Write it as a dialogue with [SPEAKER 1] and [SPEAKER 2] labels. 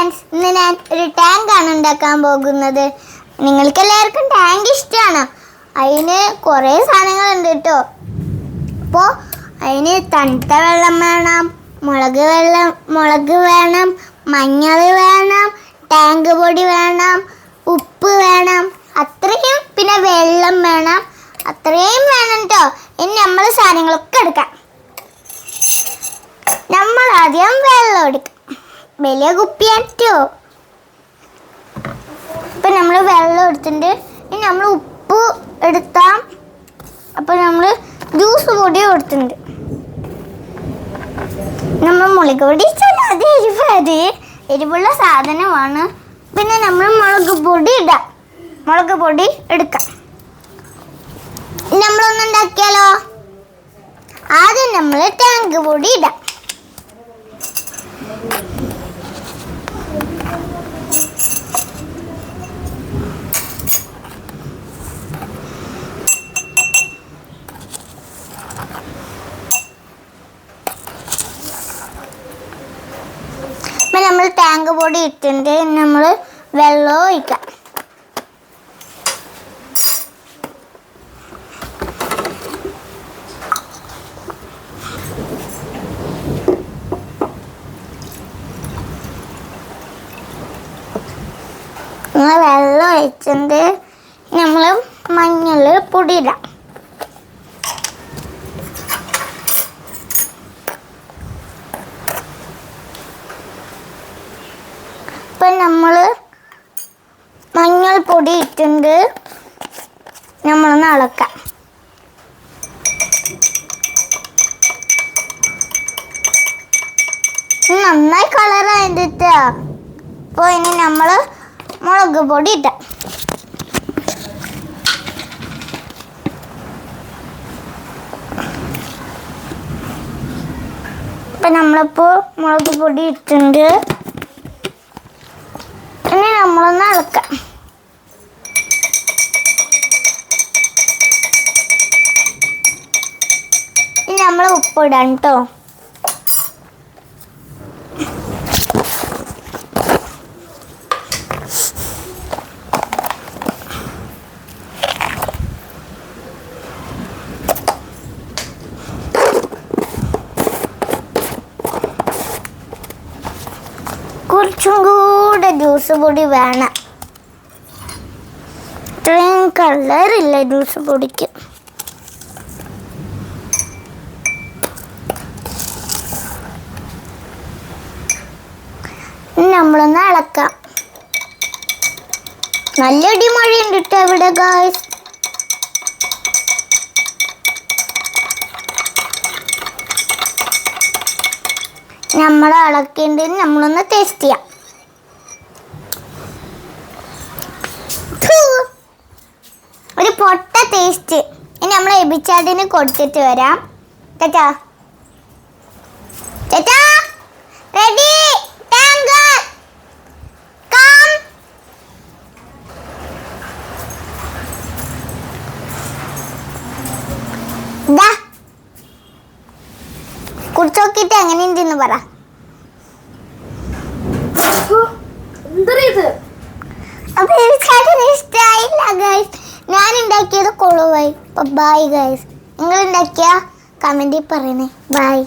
[SPEAKER 1] Friends ഇന്ന് ഞാൻ ഒരു ടാങ്ക് ആണ് ഉണ്ടാക്കാൻ പോകുന്നത്. നിങ്ങൾക്ക് എല്ലാവർക്കും ടാങ്ക് ഇഷ്ടമാണ് അതിന് കുറേ സാധനങ്ങളുണ്ട് കേട്ടോ. അപ്പോൾ അതിന് തണുത്ത വെള്ളം വേണം മുളക് വെള്ളം മുളക് വേണം മഞ്ഞൾ വേണം ടാങ്ക് പൊടി വേണം ഉപ്പ് വേണം അത്രയും പിന്നെ വെള്ളം വേണം അത്രയും വേണം കേട്ടോ ഇനി നമ്മൾ സാധനങ്ങളൊക്കെ എടുക്കാം. നമ്മൾ ആദ്യം വെള്ളം എടുക്കാം. വലിയ കുപ്പിയാറ്റോ ഇപ്പം നമ്മൾ വെള്ളം എടുത്തിട്ടുണ്ട്. ഇനി നമ്മൾ ഉപ്പ് എടുത്താം. അപ്പോൾ നമ്മൾ ജ്യൂസ് പൊടി കൊടുത്തിട്ടുണ്ട്. നമ്മൾ മുളക് പൊടി അത് എരിവ് അത് എരിവുള്ള സാധനമാണ്. പിന്നെ നമ്മൾ മുളക് പൊടി ഇടാം. മുളക് പൊടി എടുക്കാം. നമ്മളൊന്നുണ്ടാക്കിയാലോ ആദ്യം നമ്മൾ ടാങ്ക് പൊടി ഇടാം ഇപ്പം ടാങ്ക് പൊടി ഇട്ടിട്ടുണ്ട് നമ്മൾ വെള്ളം ഒഴിക്കാം. വെള്ളം ഒഴിച്ചിട്ട് നമ്മൾ മഞ്ഞൾ പൊടി ഇപ്പം നമ്മൾ മഞ്ഞൾപ്പൊടി പൊടി ഇട്ടുണ്ട് നമ്മളൊന്ന് അളക്കാം. നന്നായി കളറായിട്ടാ അപ്പോൾ ഇനി നമ്മൾ മുളക് പൊടി ഇട്ടാം ഇപ്പം നമ്മളിപ്പോൾ മുളക് പൊടി ഇട്ടിട്ടുണ്ട്. ഇനി നമ്മളൊന്ന് അളക്കാം. ഇനി നമ്മൾ ഉപ്പിടാം കേട്ടോ കുറച്ചും കൂടെ ജ്യൂസ് പൊടി വേണം. ഇത്രയും കളറില്ല ജ്യൂസ് പൊടിക്ക്. നമ്മളൊന്ന് അളക്കാം. നല്ല അടിമഴയുണ്ട് കേട്ടോ ഇവിടെ ഗായ്സ് നമ്മൾ അളക്കേണ്ടത് നമ്മളൊന്ന് ടേസ്റ്റ് ചെയ്യാം. ഒരു പൊട്ട ടേസ്റ്റ് ഇനി നമ്മൾ എബിച്ചാട്ടിന് കൊടുത്തിട്ട് വരാം. ചേട്ടാ ചേട്ടാ കുടിച്ചോക്കിട്ട് എങ്ങനെയുണ്ടെന്ന് പറ. ഇഷ്ടമായില്ല ഗൈസ് ഞാൻ ഉണ്ടാക്കിയത് കൊളുവായി ബൈ ഗൈസ് നിങ്ങൾ ഉണ്ടാക്കിയ കമന്റിൽ പറയണേ. ബൈ